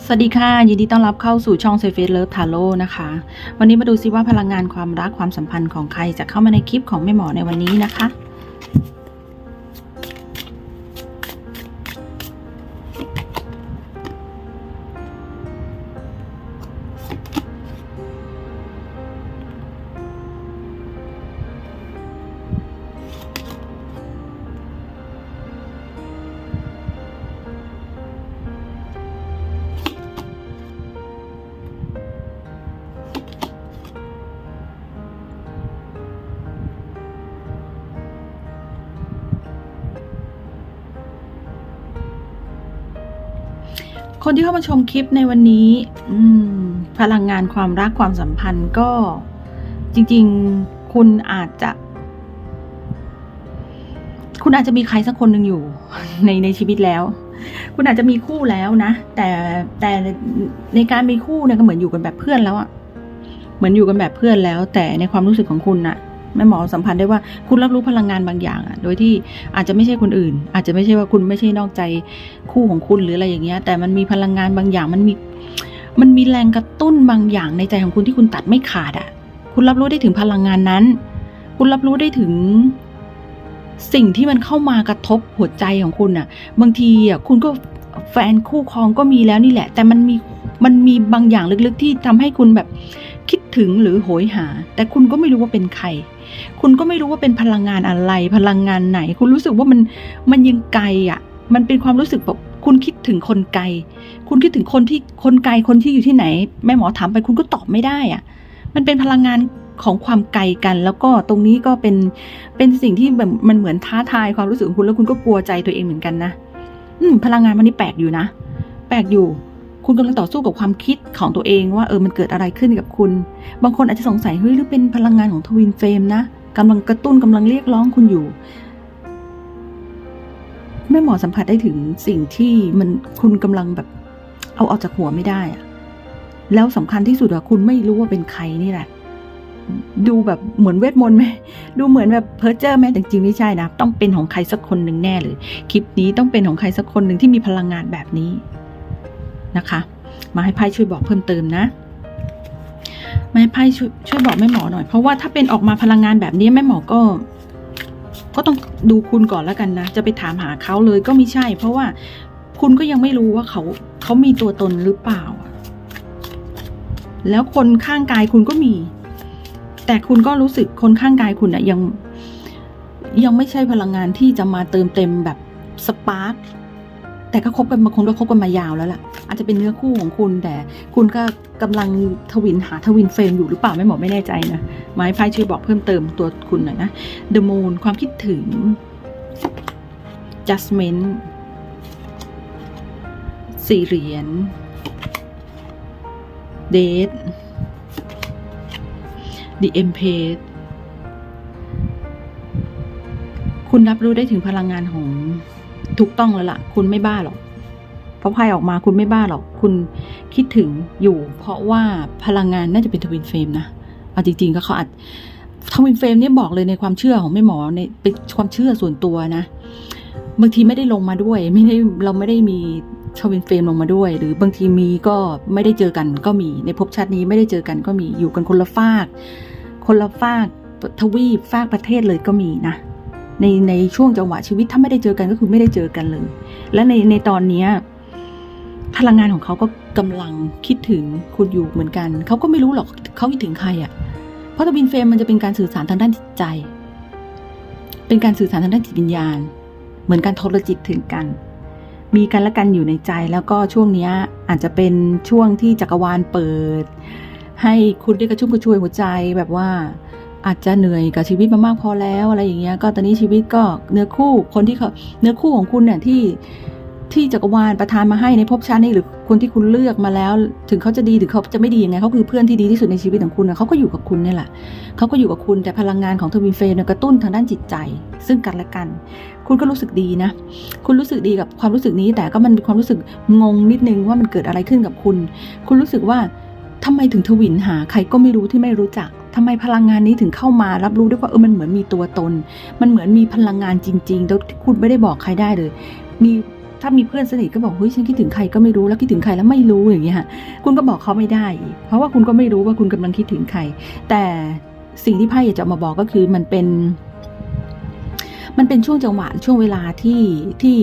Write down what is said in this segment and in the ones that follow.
สวัสดีค่ะ ยินดีต้อนรับเข้าสู่ช่องเซฟเลิฟทาโร่นะคะ วันนี้มาดูซิว่าพลังงานความรักความสัมพันธ์ของใครจะเข้ามาในคลิปของแม่หมอในวันนี้นะคะ คนที่เข้ามาชมคลิปในวันนี้ อืม พลังงานความรักความสัมพันธ์ก็จริง ๆ คุณอาจจะ คุณอาจจะมีใครสักคนหนึ่งอยู่ ในในชีวิตแล้ว คุณอาจจะมีคู่แล้วนะ แต่แต่ในการมีคู่เนี่ยก็เหมือนอยู่กันแบบเพื่อนแล้วอะเหมือนอยู่กันแบบเพื่อนแล้ว แต่ในความรู้สึกของคุณน่ะ แม่หมอสัมพันธ์ได้ว่าคุณรับรู้พลังงานบางอย่างอะโดยที่อาจจะไม่ใช่คนอื่น อาจจะไม่ใช่ว่าคุณไม่ใช่นอกใจคู่ของคุณหรืออะไรอย่างเงี้ย แต่มันมีพลังงานบางอย่าง มันมีมันมีแรงกระตุ้นบางอย่างในใจของคุณที่คุณตัดไม่ขาดอะคุณรับรู้ได้ถึงพลังงานนั้น คุณรับรู้ได้ถึงสิ่งที่มันเข้ามากระทบหัวใจของคุณน่ะ บางทีอะคุณก็แฟนคู่ครองก็มีแล้วนี่แหละ แต่มันมีมันมีบางอย่างลึกๆที่ทำให้คุณแบบคิดถึงหรือโหยหา แต่คุณก็ไม่รู้ว่าเป็นใคร คุณก็ไม่รู้ว่าเป็นพลังงานอะไร พลังงานไหน คุณรู้สึกว่ามันมันยังไกลอะ มันเป็นความรู้สึกแบบคุณคิดถึงคนไกล คุณคิดถึงคนที่คนไกลคนที่อยู่ที่ไหน แม่หมอถามไปคุณก็ตอบไม่ได้อะ มันเป็นพลังงานของความไกลกัน แล้วก็ตรงนี้ก็เป็นเป็นสิ่งที่แบบมันเหมือนท้าทายความรู้สึกของคุณแล้วคุณก็กลัวใจตัวเองเหมือนกันนะ อืม พลังงานมันนี่แปลกอยู่นะ แปลกอยู่ คุณกำลังต่อสู้กับความคิดของตัวเองว่าเออมันเกิดอะไรขึ้นกับคุณ บางคนอาจจะสงสัยเฮ้ยหรือเป็นพลังงานของทวินเฟรมนะกำลังกระตุ้นกำลังเรียกร้องคุณอยู่แม่หมอสัมผัสได้ถึงสิ่งที่มันคุณกำลังแบบเอาออกจากหัวไม่ได้อะแล้วสำคัญที่สุดอะคุณไม่รู้ว่าเป็นใครนี่แหละ ดูแบบเหมือนเวทมนต์ไหมดูเหมือนแบบเพ้อเจ้อไหมแต่จริงไม่ใช่นะ ต้องเป็นของใครสักคนหนึ่งแน่เลย คลิปนี้ต้องเป็นของใครสักคนหนึ่งที่มีพลังงานแบบนี้ นะคะ มาให้ไพ่ช่วยบอกเพิ่มเติมนะมาให้ไพ่ช่วยช่วยบอกแม่หมอหน่อย เพราะว่าถ้าเป็นออกมาพลังงานแบบนี้แม่หมอก็ ก็ต้องดูคุณก่อนแล้วกันนะ จะไปถามหาเขาเลยก็ไม่ใช่ เพราะว่าคุณก็ยังไม่รู้ว่าเขาเขามีตัวตนหรือเปล่า แล้วคนข้างกายคุณก็มี แต่คุณก็รู้สึกคนข้างกายคุณอะยังยังไม่ใช่พลังงานที่จะมาเติมเต็มแบบสปาร์คแต่ก็คบกันมาคงก็คบกันมายาวแล้วล่ะ อาจจะเป็นเนื้อคู่ของคุณ แต่คุณก็กำลังทวินหาทวินเฟรมอยู่หรือเปล่าไม่หมอไม่แน่ใจนะไม้ไพ่ช่วยบอกเพิ่มเติมตัวคุณหน่อยนะ The Moon ความคิดถึง Judgment สี่เหรียญ Date The Empress คุณรับรู้ได้ถึงพลังงานของถูกต้องแล้วล่ะ คุณไม่บ้าหรอก เพราะไพ่ออกมาคุณไม่บ้าหรอก คุณคิดถึงอยู่ เพราะว่าพลังงานน่าจะเป็นทวินเฟรมนะเอาจริงๆก็เขาอาจทวินเฟรมเนี่ยบอกเลยในความเชื่อของแม่หมอในเป็นความเชื่อส่วนตัวนะบางทีไม่ได้ลงมาด้วย ไม่ได้เราไม่ได้มีทวินเฟรมลงมาด้วย หรือบางทีมีก็ไม่ได้เจอกันก็มีในภพชาตินี้ไม่ได้เจอกันก็มีอยู่กันคนละฝาก คนละฝากทวีปฝากประเทศเลยก็มีนะในในช่วงจังหวะชีวิตถ้าไม่ได้เจอกันก็คือไม่ได้เจอกันเลย และในในตอนเนี้ย พลังงานของเขาก็กำลังคิดถึงคุณอยู่เหมือนกัน เขาก็ไม่รู้หรอกเขาคิดถึงใครอะ่ะ เพราะทวินเฟรมมันจะเป็นการสื่อสารทางด้านจิตใจ เป็นการสื่อสารทางด้านจิตวิญญาณ เหมือนการโทรจิตถึงกัน มีกันและกันอยู่ในใจแล้วก็ช่วงนี้อาจจะเป็นช่วงที่จักรวาลเปิด ให้คุณได้กระชุ่มกระชวยหัวใจแบบว่าอาจจะเหนื่อยกับชีวิตมามากพอแล้วอะไรอย่างเงี้ย ก็ตอนนี้ชีวิตก็เนื้อคู่คนที่เขาเนื้อคู่ของคุณเนี่ยที่ ที่จักรวาลประทานมาให้ในภพชาตินี้หรือคนที่คุณเลือกมาแล้ว ถึงเขาจะดีหรือเขาจะไม่ดียังไงเขาคือเพื่อนที่ดีที่สุดในชีวิตของคุณเขาก็อยู่กับคุณนี่แหละเขาก็อยู่กับคุณแต่พลังงานของทวินเฟรมเนี่ยกระตุ้นทางด้านจิตใจ ซึ่งกันและกัน คุณก็รู้สึกดีนะ คุณรู้สึกดีกับความรู้สึกนี้ แต่ก็มันมีความรู้สึกงงนิดนึงว่ามันเกิดอะไรขึ้นกับคุณ คุณรู้สึกว่าทำไมถึงทวินหาใครก็ไม่รู้ที่ไม่รู้จักทำไมพลังงานนี้ถึงเข้ามารับรู้ด้วยว่าเออมันเหมือนมีตัวตน มันเหมือนมีพลังงานจริงๆ แล้วที่คุณไม่ได้บอกใครได้เลย มี ถ้ามีเพื่อนสนิทก็บอกเฮ้ยฉันคิดถึงใครก็ไม่รู้แล้วคิดถึงใครแล้วไม่รู้อย่างเงี้ยคุณก็บอกเขาไม่ได้ เพราะว่าคุณก็ไม่รู้ว่าคุณกำลังคิดถึงใคร แต่สิ่งที่ไพ่อยากจะมาบอกก็คือมันเป็น มันเป็นช่วงจังหวะช่วงเวลาที่ที่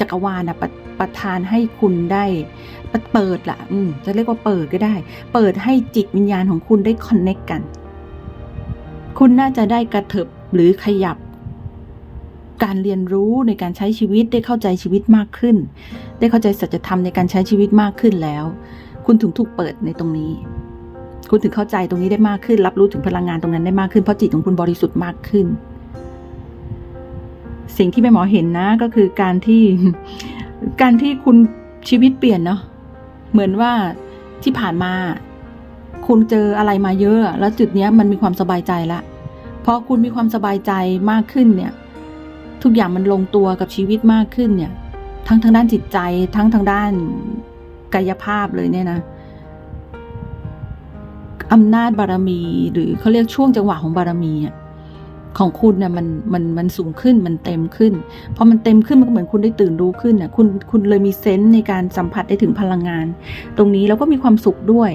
จักรวาลนะประประทานให้คุณได้เปิดละอืมจะเรียกว่าเปิดก็ได้ เปิดให้จิตวิญญาณของคุณได้คอนเน็กกัน คุณน่าจะได้กระเถิบหรือขยับ การเรียนรู้ในการใช้ชีวิตได้เข้าใจชีวิตมากขึ้น ได้เข้าใจสัจธรรมในการใช้ชีวิตมากขึ้นแล้ว คุณถึงถูกเปิดในตรงนี้ คุณถึงเข้าใจตรงนี้ได้มากขึ้น รับรู้ถึงพลังงานตรงนั้นได้มากขึ้นเพราะจิตของคุณบริสุทธิ์มากขึ้น สิ่งที่แม่หมอเห็นนะก็คือการที่การที่คุณชีวิตเปลี่ยนเนาะเหมือนว่าที่ผ่านมา คุณเจออะไรมาเยอะ แล้วจุดเนี้ยมันมีความสบายใจละพอคุณมีความสบายใจมากขึ้นเนี่ย ทุกอย่างมันลงตัวกับชีวิตมากขึ้นเนี่ย ทั้งทางด้านจิตใจ ทั้งทางด้านกายภาพเลยเนี่ยนะอำนาจบารมี หรือเขาเรียกช่วงจังหวะของบารมีอะของคุณเนี่ยมันมันมันสูงขึ้นมันเต็มขึ้นพอมันเต็มขึ้นมันก็เหมือนคุณได้ตื่นรู้ขึ้นน่ะคุณคุณเลยมีเซนส์ในการสัมผัสได้ถึงพลังงาน ตรงนี้แล้วก็มีความสุขด้วย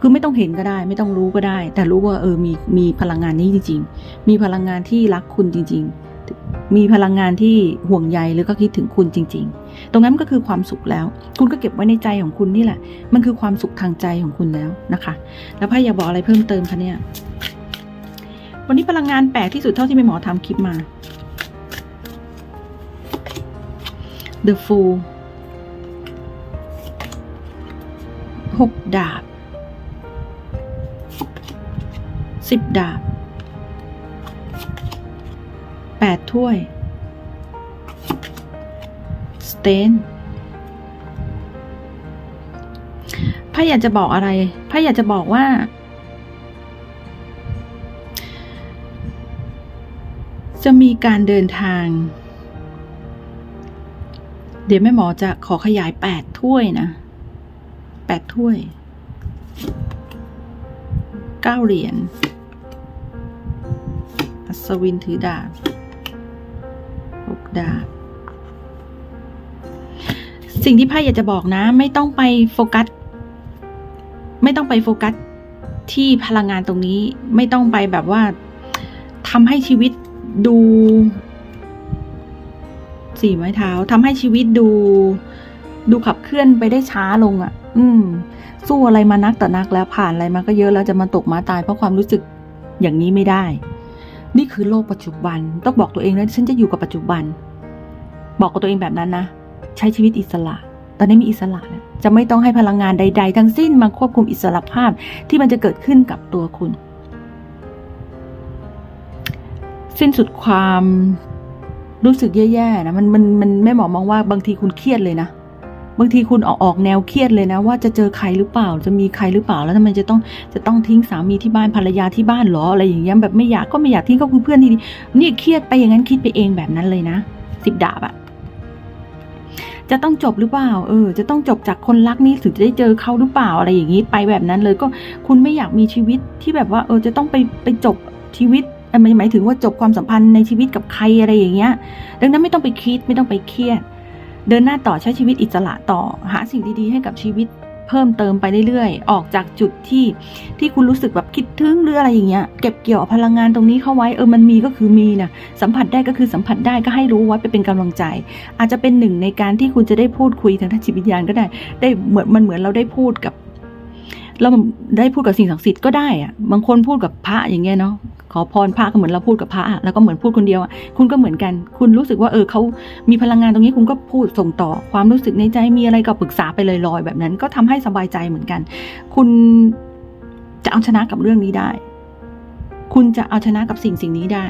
คือไม่ต้องเห็นก็ได้ ไม่ต้องรู้ก็ได้ แต่รู้ว่าเออมีมีพลังงานนี้จริง ๆ มีพลังงานที่รักคุณจริง ๆ มีพลังงานที่ห่วงใยหรือก็คิดถึงคุณจริง ๆ ตรงนั้นก็คือความสุขแล้ว คุณก็เก็บไว้ในใจของคุณนี่แหละ มันคือความสุขทางใจของคุณแล้วนะคะ แล้วพ่ออยากบอกอะไรเพิ่มเติมคะเนี่ย วันนี้พลังงานแปลกที่สุดเท่าที่แม่หมอทำคลิปมา The Fool หกดาบสิบดาบ ถ้วย สเตนพ่อยากจะบอกอะไรพ่ออยากจะบอกว่า จะมีการเดินทาง เดี๋ยวแม่หมอจะขอขยายแปดถ้วยนะแปดถ้วยเก้าเหรียญอัศวินถือดาบ กดาบ สิ่งที่ไพ่อยากจะบอกนะ ไม่ต้องไปโฟกัส ไม่ต้องไปโฟกัสที่พลังงานตรงนี้ ไม่ต้องไปแบบว่าทำให้ชีวิตดูสี่ไม้เท้าทำให้ชีวิตดู ดูขับเคลื่อนไปได้ช้าลงอะ่ะ อืม สู้อะไรมานักต่อนักแล้วผ่านอะไรมาก็เยอะแล้วจะมาตกมาตายเพราะความรู้สึกอย่างนี้ไม่ได้ นี่คือโลกปัจจุบัน ต้องบอกตัวเองนะฉันจะอยู่กับปัจจุบัน บอกกับตัวเองแบบนั้นนะ ใช้ชีวิตอิสระ ตอนนี้มีอิสระจะไม่ต้องให้พลังงานใด ๆ ทั้งสิ้นมาควบคุมอิสระภาพที่มันจะเกิดขึ้นกับตัวคุณ สิ้นสุดความรู้สึกแย่ๆนะมันมันมันแม่หมอมองว่าบางทีคุณเครียดเลยนะ บางทีคุณออกออกแนวเครียดเลยนะ ว่าจะเจอใครหรือเปล่า จะมีใครหรือเปล่า แล้วทำไมจะต้องจะต้องทิ้งสามีที่บ้านภรรยาที่บ้านหรออะไรอย่างเงี้ยแบบไม่อยากก็ไม่อยากทิ้งก็คือเพื่อนที่ดีนี่เครียดไปอย่างนั้นคิดไปเองแบบนั้นเลยนะสิบดาบอะจะต้องจบหรือเปล่า เออ จะต้องจบจากคนรักนี้ถึงจะได้เจอเขาหรือเปล่าอะไรอย่างนี้ไปแบบนั้นเลยก็คุณไม่อยากมีชีวิตที่แบบว่า เออ จะต้องไปไปจบชีวิตหมายหมายถึงว่าจบความสัมพันธ์ในชีวิตกับใครอะไรอย่างเงี้ย ดังนั้นไม่ต้องไปคิดไม่ต้องไปเครียด เดินหน้าต่อใช้ชีวิตอิสระต่อ หาสิ่งดีๆ ให้กับชีวิตเพิ่มเติมไปเรื่อยๆ ออกจากจุดที่ที่คุณรู้สึกแบบคิดถึงหรืออะไรอย่างเงี้ย เก็บเกี่ยวพลังงานตรงนี้เข้าไว้เออมันมีก็คือมีนะสัมผัสได้ก็คือสัมผัสได้ก็ให้รู้ไว้ไปเป็นกำลังใจ อาจจะเป็นหนึ่งในการที่คุณจะได้พูดคุยทางด้านจิตวิญญาณก็ได้ ได้เหมือนมันเหมือนเราได้พูดกับ เราได้พูดกับสิ่งศักดิ์สิทธิ์ก็ได้อะบางคนพูดกับพระอย่างเงี้ยเนาะขอพรพระก็เหมือนเราพูดกับพระแล้วก็เหมือนพูดคนเดียวอะคุณก็เหมือนกัน คุณรู้สึกว่าเออเขามีพลังงานตรงนี้คุณก็พูดส่งต่อความรู้สึกในใจมีอะไรก็ปรึกษาไปเลยลอยแบบนั้น ก็ทำให้สบายใจเหมือนกัน คุณจะเอาชนะกับเรื่องนี้ได้ คุณจะเอาชนะกับสิ่งสิ่งนี้ได้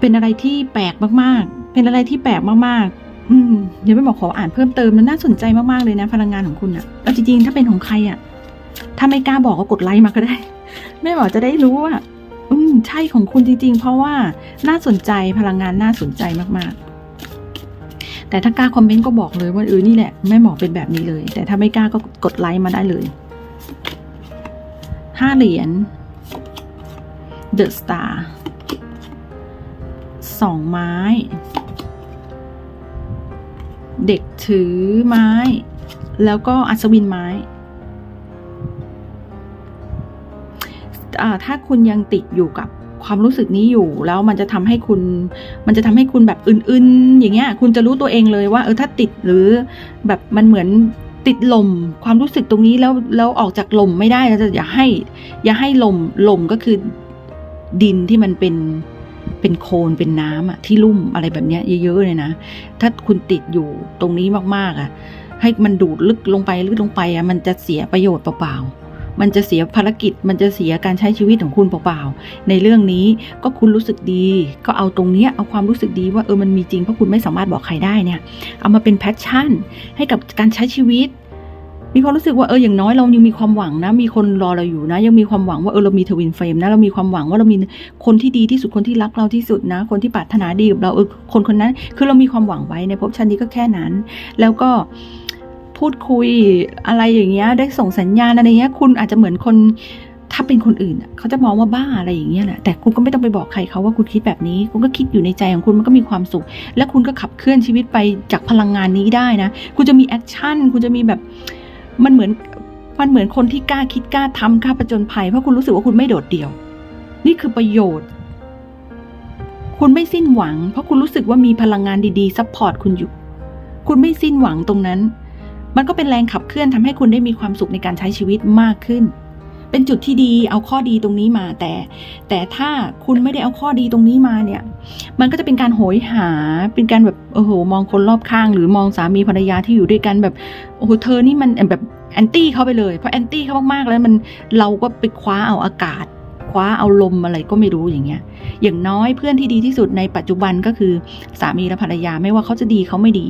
เป็นอะไรที่แปลกมากๆ เป็นอะไรที่แปลกมากๆ อืมเดี๋ยวไม่บอกขออ่านเพิ่มเติมมันน่าสนใจมากๆเลยนะพลังงานของคุณอะแล้วจริงๆถ้าเป็นของใครอะถ้าไม่กล้าบอกก็กดไลค์มาก็ได้ไม่บอกจะได้รู้ว่า อืมใช่ของคุณจริง ๆ เพราะว่าน่าสนใจพลังงานน่าสนใจมากๆ แต่ถ้ากล้าคอมเมนต์ก็บอกเลยว่าเออนี่แหละแม่หมอเป็นแบบนี้เลย แต่ถ้าไม่กล้าก็กดไลค์มาได้เลยห้าเหรียญ The Star สองไม้ เด็กถือไม้ แล้วก็อัศวินไม้ถ้าคุณยังติดอยู่กับความรู้สึกนี้อยู่แล้วมันจะทำให้คุณ มันจะทำให้คุณแบบอื่นๆ อย่างเงี้ย คุณจะรู้ตัวเองเลยว่า เออถ้าติดหรือแบบมันเหมือนติดลมความรู้สึกตรงนี้แล้วแล้วออกจากลมไม่ได้เราจะอย่าให้ อย่าให้ลมลมก็คือดินที่มันเป็น เป็นโคลนเป็นน้ำอะที่ลุ่มอะไรแบบเนี้ยเยอะๆเลยนะ ถ้าคุณติดอยู่ตรงนี้มากๆอะให้มันดูดลึกลงไปลึกลงไปอะมันจะเสียประโยชน์เปล่าๆ มันจะเสียภารกิจ มันจะเสียการใช้ชีวิตของคุณเปล่าๆ ในเรื่องนี้ก็คุณรู้สึกดี ก็เอาตรงเนี้ยเอาความรู้สึกดีว่าเออมันมีจริงเพราะคุณไม่สามารถบอกใครได้เนี่ย เอามาเป็นแพชชั่น ให้กับการใช้ชีวิต มีความรู้สึกว่าเอออย่างน้อยเรายังมีความหวังนะ มีคนรอเราอยู่นะ ยังมีความหวังว่าเออเรามีทวินเฟรมนะเรามีความหวังว่าเรามีคนที่ดีที่สุดคนที่รักเราที่สุดนะ คนที่ปรารถนาดีกับเราเออคนคนนั้น คือเรามีความหวังไว้ในภพชาตินี้ก็แค่นั้น แล้วก็พูดคุยอะไรอย่างเงี้ยได้ส่งสัญญาณอะไรเงี้ย คุณอาจจะเหมือนคนถ้าเป็นคนอื่นเขาจะมองว่าบ้าอะไรอย่างเงี้ยแหละแต่คุณก็ไม่ต้องไปบอกใครเขาว่าคุณคิดแบบนี้ คุณก็คิดอยู่ในใจของคุณมันก็มีความสุข และคุณก็ขับเคลื่อนชีวิตไปจากพลังงานนี้ได้นะ คุณจะมีแอคชั่น คุณจะมีแบบ มันเหมือนมันเหมือนคนที่กล้าคิดกล้าทำกล้าประจนภัยเพราะคุณรู้สึกว่าคุณไม่โดดเดี่ยว นี่คือประโยชน์ คุณไม่สิ้นหวัง เพราะคุณรู้สึกว่ามีพลังงานดีๆซัพพอร์ตคุณอยู่ คุณไม่สิ้นหวังตรงนั้น มันก็เป็นแรงขับเคลื่อนทำให้คุณได้มีความสุขในการใช้ชีวิตมากขึ้น เป็นจุดที่ดีเอาข้อดีตรงนี้มาแต่ แต่ถ้าคุณไม่ได้เอาข้อดีตรงนี้มาเนี่ย มันก็จะเป็นการโหยหาเป็นการแบบโอ้โหมองคนรอบข้าง หรือมองสามีภรรยาที่อยู่ด้วยกันแบบโอ้โหเธอนี่มันแบบแอนตี้เขาไปเลยเพราะแอนตี้เขามากๆแล้วมันเราก็ไปคว้าเอาอากาศคว้าเอาลมอะไรก็ไม่รู้อย่างเงี้ย อย่างน้อยเพื่อนที่ดีที่สุดในปัจจุบันก็คือสามีและภรรยาไม่ว่าเขาจะดีเขาไม่ดี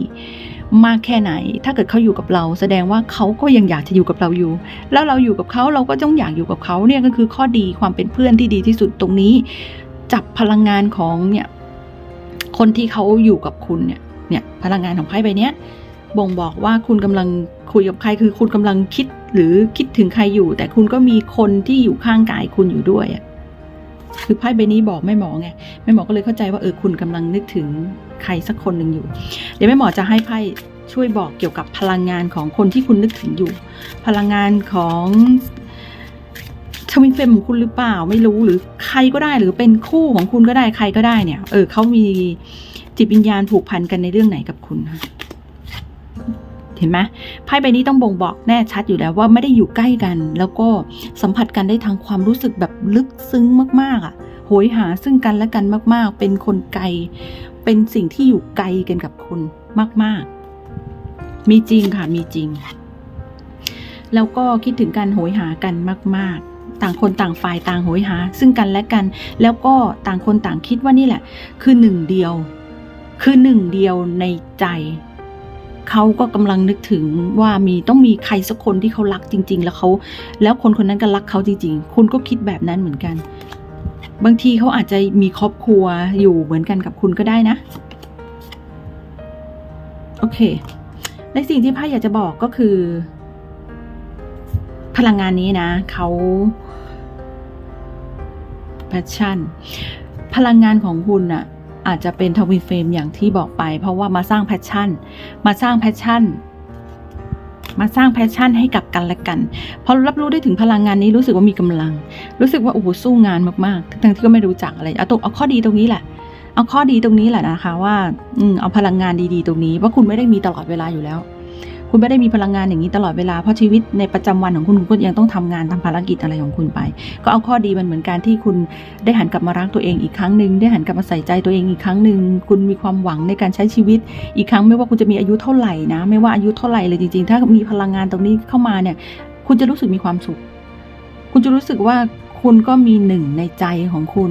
มากแค่ไหน ถ้าเกิดเขาอยู่กับเรา แสดงว่าเขาก็ยังอยากจะอยู่กับเราอยู่ แล้วเราอยู่กับเขาเราก็ต้องอยากอยู่กับเขาเนี่ยก็คือข้อดีความเป็นเพื่อนที่ดีที่สุดตรงนี้ จับพลังงานของเนี่ยคนที่เขาอยู่กับคุณเนี่ยเนี่ยพลังงานของไพ่ใบเนี้ยบ่งบอกว่าคุณกำลังคุยกับใครคือคุณกำลังคิดหรือคิดถึงใครอยู่ แต่คุณก็มีคนที่อยู่ข้างกายคุณอยู่ด้วยอะ คือไพ่ใบนี้บอกแม่หมอไงแม่หมอก็เลยเข้าใจว่าเออคุณกำลังนึกถึงใครสักคนหนึ่งอยู่ เดี๋ยวแม่หมอจะให้ไพ่ช่วยบอกเกี่ยวกับพลังงานของคนที่คุณนึกถึงอยู่ พลังงานของทวินเฟรมของคุณหรือเปล่าไม่รู้หรือใครก็ได้หรือเป็นคู่ของคุณก็ได้ใครก็ได้เนี่ย เออเขามีจิตวิญญาณผูกพันกันในเรื่องไหนกับคุณคะ ห็นไหมไพ่ใบนี้ต้องบ่งบอกแน่ชัดอยู่แล้วว่าไม่ได้อยู่ใกล้กัน แล้วก็สัมผัสกันได้ทางความรู้สึกแบบลึกซึ้งมากๆอะโหยหาซึ่งกันและกันมากๆ เป็นคนไกล เป็นสิ่งที่อยู่ไกลกันกับคุณมาก ๆ มีจริงค่ะมีจริง แล้วก็คิดถึงการโหยหากันมาก ๆต่างคนต่างฝ่ายต่างโหยหา ซึ่งกันและกัน แล้วก็ต่างคนต่างคิดว่านี่แหละ คือหนึ่งเดียว คือหนึ่งเดียวในใจ เขาก็กำลังนึกถึงว่ามีต้องมีใครสักคนที่เขารักจริง ๆ แล้วเขาแล้วคนคนนั้นก็รักเขาจริง ๆ คุณก็คิดแบบนั้นเหมือนกัน บางทีเขาอาจจะมีครอบครัวอยู่เหมือนกันกับคุณก็ได้นะ โอเคในสิ่งที่ไพ่อยากจะบอกก็คือ พลังงานนี้นะเขาแพชชั่น พลังงานของคุณอะ อาจจะเป็นทวินเฟรมอย่างที่บอกไป เพราะว่ามาสร้างแพชชั่น มาสร้างแพชชั่น มาสร้างแพชชั่นให้กับกันและกันพอรับรู้ได้ถึงพลังงานนี้รู้สึกว่ามีกำลัง รู้สึกว่าโอ้โหสู้งานมากๆทั้งที่ก็ไม่รู้จักอะไรเอาตรงเอาข้อดีตรงนี้แหละเอาข้อดีตรงนี้แหละนะคะว่า อืมเอาพลังงานดีๆ ตรงนี้ว่าคุณไม่ได้มีตลอดเวลาอยู่แล้ว คุณไม่ได้มีพลังงานอย่างนี้ตลอดเวลา เพราะชีวิตในประจำวันของคุณคุณก็ยังต้องทำงานทำภารกิจอะไรของคุณไป ก็เอาข้อดีมันเหมือนการที่คุณได้หันกลับมารักตัวเองอีกครั้งหนึ่งได้หันกลับมาใส่ใจตัวเองอีกครั้งหนึ่งคุณมีความหวังในการใช้ชีวิต อีกครั้งไม่ว่าคุณจะมีอายุเท่าไหร่นะ ไม่ว่าอายุเท่าไหร่เลยจริงๆ ถ้ามีพลังงานตรงนี้เข้ามาเนี่ย คุณจะรู้สึกมีความสุข คุณจะรู้สึกว่าคุณก็มีหนึ่งในใจของคุณ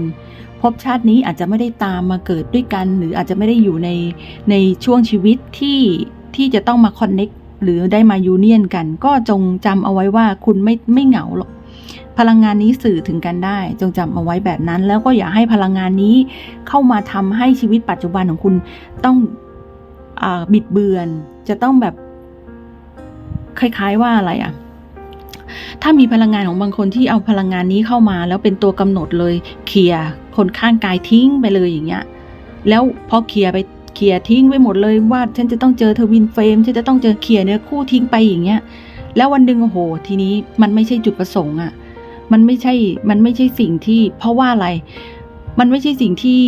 ภพชาตินี้อาจจะไม่ได้ตามมาเกิดด้วยกัน หรืออาจจะไม่ได้อยู่ในในช่วงชีวิตที่ที่จะต้องมาคอนเน็ก หรือได้มายูเนียนกัน ก็จงจำเอาไว้ว่าคุณไม่ไม่เหงาหรอกพลังงานนี้สื่อถึงกันได้ จงจำเอาไว้แบบนั้น แล้วก็อย่าให้พลังงานนี้เข้ามาทำให้ชีวิตปัจจุบันของคุณต้องอบิดเบือน จะต้องแบบคล้ายๆว่าอะไรอะถ้ามีพลังงานของบางคนที่เอาพลังงานนี้เข้ามา แล้วเป็นตัวกำหนดเลยเคลียร์คนข้างกายทิ้งไปเลยอย่างเงี้ย แล้วพอเคลียร์ไป เขี่ยทิ้งไว้หมดเลยว่าฉันจะต้องเจอเทวินเฟรมฉันจะต้องเจอเขี่ยเนื้อคู่ทิ้งไปอย่างเงี้ย แล้ววันหนึ่งโอ้โห ทีนี้มันไม่ใช่จุดประสงค์อะมันไม่ใช่มันไม่ใช่สิ่งที่ เพราะว่าอะไร มันไม่ใช่สิ่งที่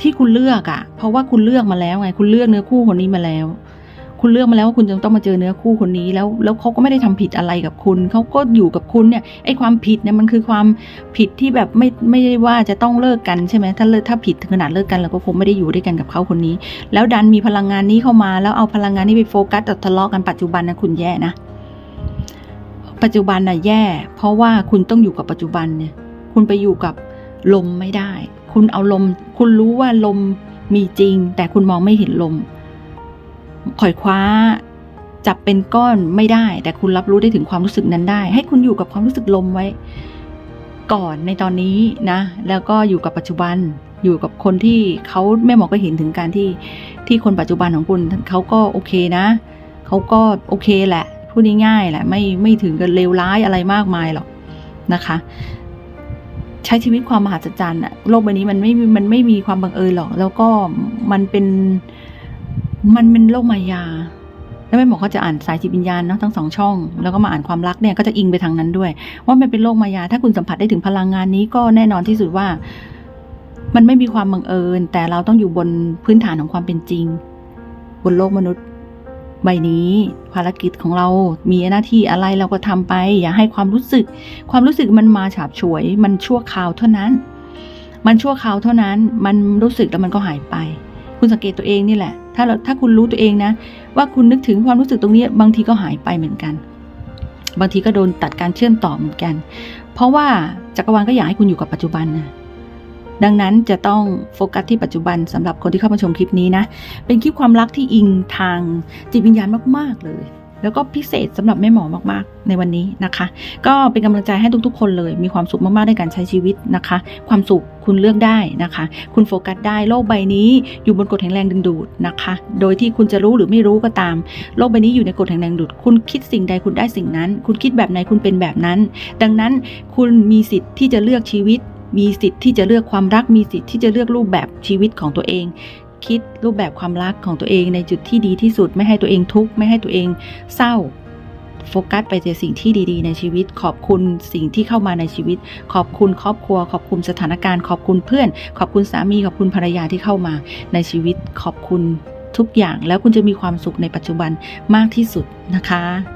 ที่คุณเลือกอะเพราะว่าคุณเลือกมาแล้วไง คุณเลือกเนื้อคู่คนนี้มาแล้ว คุณเลือกมาแล้วว่าคุณจะต้องมาเจอเนื้อคู่คนนี้ แล้วแล้วเขาก็ไม่ได้ทำผิดอะไรกับคุณเขาก็อยู่กับคุณเนี่ยไอ้ความผิดเนี่ยมันคือความผิดที่แบบไม่ไม่ได้ว่าจะต้องเลิกกันใช่ไหมถ้าเลิกถ้าผิดถึงขนาดเลิกกันเราก็คงไม่ได้อยู่ด้วยกันกับเขาคนนี้ แล้วดันมีพลังงานนี้เข้ามา แล้วเอาพลังงานนี้ไปโฟกัสแต่ทะเลาะกันปัจจุบันนะคุณแย่นะปัจจุบันน่ะแย่ เพราะว่าคุณต้องอยู่กับปัจจุบันเนี่ย คุณไปอยู่กับลมไม่ได้ คุณเอาลม คุณรู้ว่าลมมีจริง แต่คุณมองไม่เห็นลม ข่อยคว้า จับเป็นก้อนไม่ได้ แต่คุณรับรู้ได้ถึงความรู้สึกนั้นได้ ให้คุณอยู่กับความรู้สึกลมไว้ ก่อนในตอนนี้นะ แล้วก็อยู่กับปัจจุบันอยู่กับคนที่เขาแม่หมอก็เห็นถึงการที่ที่คนปัจจุบันของคุณเขาก็โอเคนะเขาก็โอเคแหละพูดง่ายๆแหละไม่ไม่ถึงกับเลวร้ายอะไรมากมายหรอกนะคะ ใช้ชีวิตความมหัศจรรย์อะโลกใบนี้มันไม่มันไม่มีความบังเอิญหรอก แล้วก็มันเป็น มันเป็นโลกมายา แล้วแม่หมอเขาจะอ่านสายจิตวิญญาณเนาะทั้งสองช่อง แล้วก็มาอ่านความรักเนี่ยก็จะอิงไปทางนั้นด้วย ว่ามันเป็นโลกมายา ถ้าคุณสัมผัสได้ถึงพลังงานนี้ก็แน่นอนที่สุดว่า มันไม่มีความบังเอิญ แต่เราต้องอยู่บนพื้นฐานของความเป็นจริง บนโลกมนุษย์ใบนี้ภารกิจของเรามีหน้าที่อะไรเราก็ทำไป อย่าให้ความรู้สึก ความรู้สึกมันมาฉาบฉวย มันชั่วคราวเท่านั้น มันชั่วคราวเท่านั้น มันรู้สึกแล้วมันก็หายไป คุณสังเกตตัวเองนี่แหละ ถ้าเราถ้าคุณรู้ตัวเองนะ ว่าคุณนึกถึงความรู้สึกตรงนี้ บางทีก็หายไปเหมือนกัน บางทีก็โดนตัดการเชื่อมต่อเหมือนกัน เพราะว่าจักรวาลก็อยากให้คุณอยู่กับปัจจุบันนะดังนั้นจะต้องโฟกัสที่ปัจจุบันสำหรับคนที่เข้ามาชมคลิปนี้นะ เป็นคลิปความรักที่อิงทางจิตวิญญาณมาก ๆ เลย แล้วก็พิเศษสำหรับแม่หมอมากๆ ในวันนี้นะคะ ก็เป็นกำลังใจให้ทุกๆ คนเลย มีความสุขมากๆในการใช้ชีวิตนะคะ ความสุขคุณเลือกได้นะคะ คุณโฟกัสได้โลกใบนี้อยู่บนกฎแห่งแรงดึงดูดนะคะ โดยที่คุณจะรู้หรือไม่รู้ก็ตาม โลกใบนี้อยู่ในกฎแห่งแรงดูด คุณคิดสิ่งใดคุณได้สิ่งนั้น คุณคิดแบบไหนคุณเป็นแบบนั้น ดังนั้นคุณมีสิทธิ์ที่จะเลือกชีวิต มีสิทธิ์ที่จะเลือกความรัก มีสิทธิ์ที่จะเลือกรูปแบบชีวิตของตัวเอง คิดรูปแบบความรักของตัวเองในจุดที่ดีที่สุด ไม่ให้ตัวเองทุกข์ไม่ให้ตัวเองเศร้าโฟกัสไปแต่สิ่งที่ดีๆ ในชีวิต ขอบคุณสิ่งที่เข้ามาในชีวิต ขอบคุณครอบครัว ขอบคุณสถานการณ์ ขอบคุณเพื่อน ขอบคุณสามี ขอบคุณภรรยาที่เข้ามาในชีวิต ขอบคุณทุกอย่าง แล้วคุณจะมีความสุขในปัจจุบันมากที่สุดนะคะ